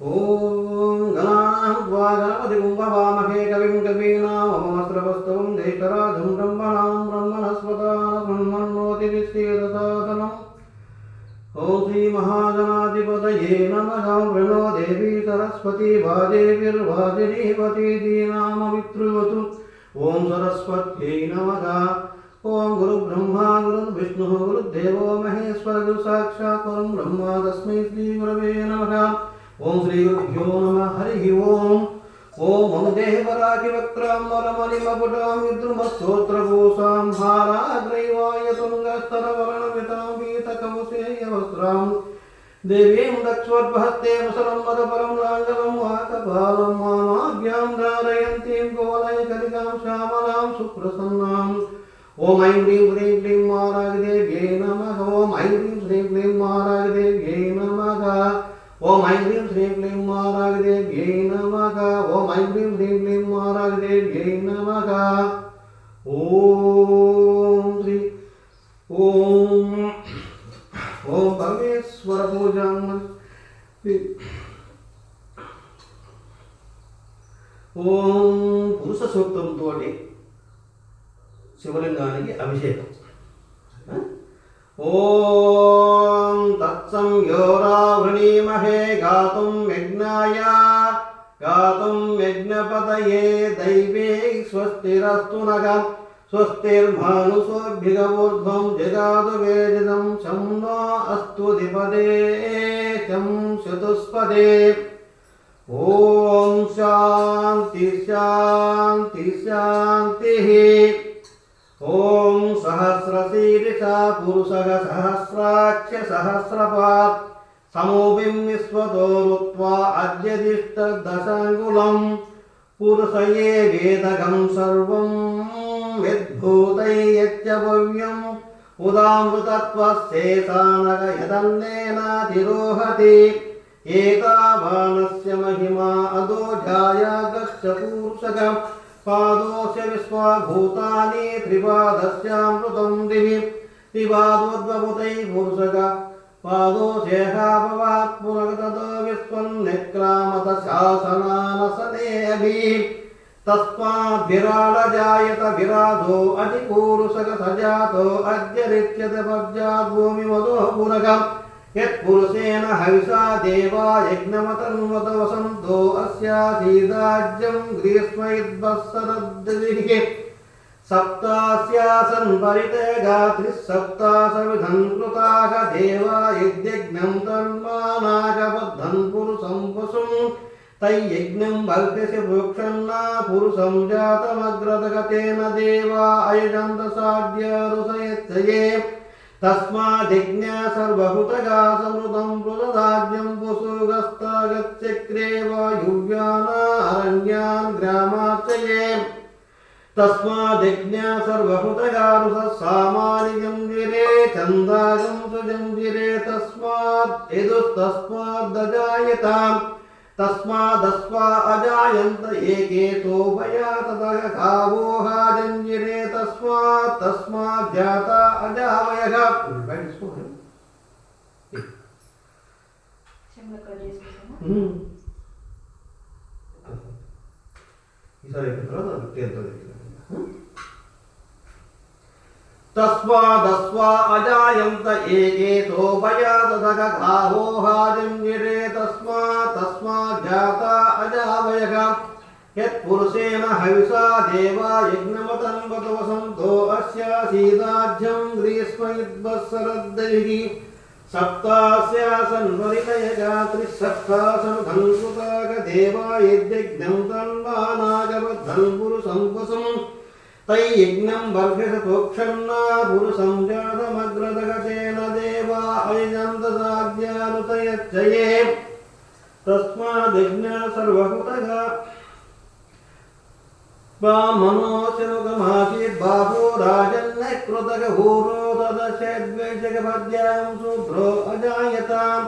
ఓం గణాహ్వా ఓం శ్రీ మహాగణాధిపతయే నమః ప్రణో దేవీ సరస్వతి వాదేవిర్వాదినీవతి దీనామ ఓం సరస్వత్యై నమః ఓం గురు బ్రహ్మా గురు విష్ణు గురు దేవో మహేశ్వర గురు సాక్షాత్ పరం బ్రహ్మ తస్మై శ్రీ గురవే నమ. ఓం శ్రీ గురుభ్యో నమ. హరి ఓం. ఓం మమ దేహపరాకి వక్రాం వరమణిమపుటాం విద్రుమస్తోత్రభూషాం హారాగ్రైవాయ తుంగస్తరవర్ణమితాం పీతకముసేయవస్త్రాం దేవీం దక్షోద్భహస్తే ముసలం మదపరం లాంగలం వాకపాలం మామాభ్యాం ధారయంతీం గోలైకలికాం శ్యామలాం సుప్రసన్నాం. ఓం ఐం హ్రీం హ్రీం క్లీం మారాగదేవ్యై నమః ఓం ఐం హ్రీం శ్రీం క్లీం మారాగదేవ్యై నమః ఓం ఐం హ్రీం శ్రీం క్లీం మారాగదేవ్యై నమః ఓం ఐం హ్రీం శ్రీం క్లీం మారాగదేవ్యై నమః ఓం శ్రీ ఓం ఓం పరమేశ్వర పూజాం ఓం పురుష సూక్తంతో శివలింగానికి అభిషేకం ఓం తత్సం యోరావృణీమహే గాతుం యజ్ఞాయ గాతుం యజ్ఞపతయే దైవే స్వస్తిరస్తు నగ స్వస్తిర్మానుసోభ్యుగమూర్ధ్వం జగాదు వేదిదం శం नो అస్తు దిపదే శం చతుస్పదే ఓం శాంతి శాంతి శాంతి ఓం సహస్రశీర్షా పురుషः సహస్రాక్ష సహస్రపాత్ సమోభిం విశ్వతోరుత్వా అద్యదిష్టదశాంగులం పురుషయే వేదగం సర్వం విద్భూతైత్యభవ్యం ఉదామృతత్వశేషానగ యదన్నేనాతిరోహతి ఏతావానస్య మహిమా అదో జాయాగశ్చ పూరుషగ పాదోస్య విశ్వభూతాని త్రిపాదస్యామృతం దివి త్రిపాదోద్వముతై పురుషగ పాదోశేషాభవాత్ పునగతతో విశ్వన్నిక్రామత శాసనానసనే అభి తస్మాద్విరాళజాయత విరాజో అతి పూరుషగ సజాతో అద్యరిత్యత పర్జాత్ భూమిమదో పురగ యత్పురుషేణ హవిషా దేవా యజ్ఞమతన్వత వసంతో అస్యాసీదాజ్యం గ్రీష్మైద్వత్సరద్దిః సప్తాస్యాసన్ పరితేగా త్రిసప్తాసవిధన్ కృతాః దేవా యజ్ఞం తన్మానాగబద్ధన్ పురుషం పశుం తైయజ్ఞం భర్గసి భోక్షన్నా పురుషం జాతమగ్రదగతేన దేవా అయజంత సాధ్యారుసయచ్చయే తస్మాదిజ్ఞ సర్వహుతగా సమృతం పృథదాజ్యం పుసుగస్తాగచ్చక్రే వాయువ్యానారణ్యాన్ గ్రామార్చయే తస్మాదిజ్ఞ సర్వహుతగారుస సామానిజం జిరే చందాగం సుజం జిరే తస్మాత్ యదుస్తస్మాద్దజాయతాం తస్మాదస్వా అజాయంత ఏకేతో భయా తదగ కావోహాజంజిరే తస్మాత్ తస్మాత్ జాత అజావయః చెంబులో కట్ చేసుకుంటామా ఈసారి అయిపోయిన తర్వాత తేలుతో తస్మాదస్వా అజాయంత ఏకేతో భయాదగ గావోహాజంజిరే తస్మాత్ తస్మాత్ జాత అజావయః యత్పురుషేణ హవిషా దేవా యజ్ఞమతన్వత వసంతో అస్యాసీదాజ్యం గ్రీష్మయుద్వత్సరద్దైః సప్తాస్యాసన్ పరిణయగా త్రిసప్తాసన్ ధన్సుతాగ దేవా యజ్ఞం తన్వానాగబద్ధన్ పురుషం వసం తైయజ్ఞం వర్గసతోక్షన్నా పురుషం ब्राह्मणोऽशनुगमासीद्बाहो राजन्न कृतकहूरो तदशेद्वेषकपद्यां शुभ्रो अजायताम्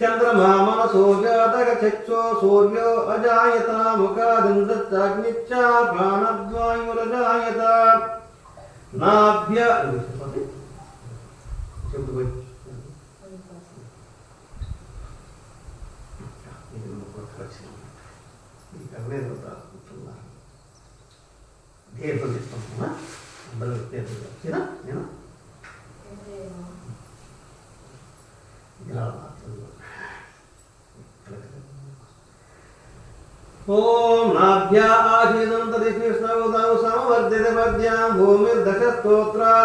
चन्द्रमा मनसो जातकचक्षो सूर्यो अजायतामुखादन्तच्चाग्निश्च प्राणद्वायुरजायत नाभ्य Gracias. దీర్ఘం తీసుకుంటున్నా. అందరూ దీర్ఘం వచ్చినా నేను? ఇలా మాట్లాడు. ఓం నాభ్యా ఆశీనం తది కృష్ణవుదౌ సంవర్ధిత పద్యాం.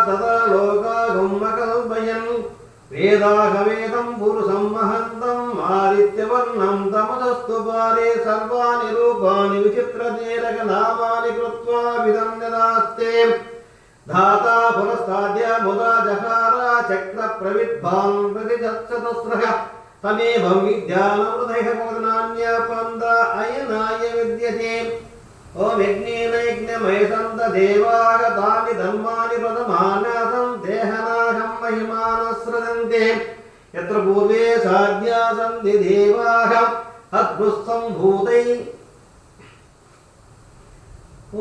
తదా లోకా గుమ్మకల్పయన్ వేదాహవేదం పురుషం మహంతం ఆదిత్యవర్ణం తమదస్తు పారే సర్వాణి రూపాణి విచిత్రతేరక నామాని కృత్వా నిదాస్తే ధాతా పురస్తాద్య ముదా జహార చక్ర ప్రవిద్భాం ప్రతి చతుస్రః తమేవం పంద అయనాయ విద్యతే ఓం యజ్ఞేన యజ్ఞమయసంత దేవాగతాని ధర్మాని ప్రథమానాసం देहनाशं महिमानस्रजन्ते यत्र पूर्वे साज्ञा सन्ति देवाः अद्भुस्सम्भूतै ॐ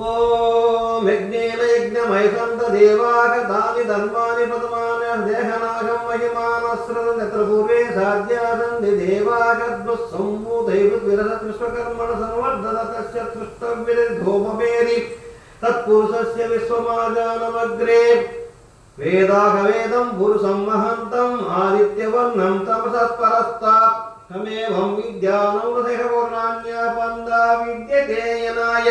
यज्ञेनयज्ञमयसन्तदेवागतानि धर्माणि पद्मानि देहनाशं महिमानस्रजन् यत्र पूर्वे साज्ञा सन्ति देवागद्भुस्सम्भूतैर्विरसत्विश्वकर्मण संवर्धनतस्य तृष्टविधोपमेरि तत्पुरुषस्य विश्वमाजानमग्रे। వేదాహవేదం పురుషం మహంతం ఆదిత్యవర్ణం తమసస్పరస్తాత్ తమేవం విద్యానం హృదయపూర్ణాన్యాపందా విద్యతేయనాయ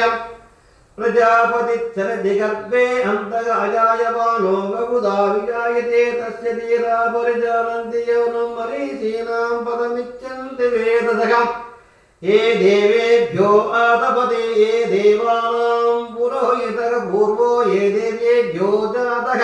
ప్రజాపతిచ్చరదిగర్భే అంతగ అజాయమానో బహుదా విజాయతే తస్య తీరా పరిజానంతి యౌనం మరీషీణాం పదమిచ్చంతి వేదసగం ఏ దేవేభ్యో ఆతపతి ఏ దేవానాం పురోహితర పూర్వో ఏ దేవేభ్యో జాతః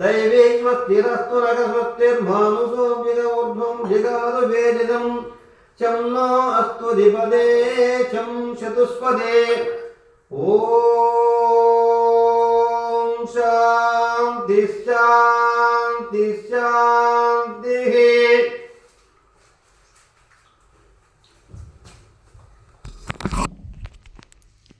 దైవే స్వస్తిరస్తు నగ స్వస్తిర్మానుషో ఊర్ధ్వం జిగాదు వేదిదం. చం నో అస్తు దిపదే చం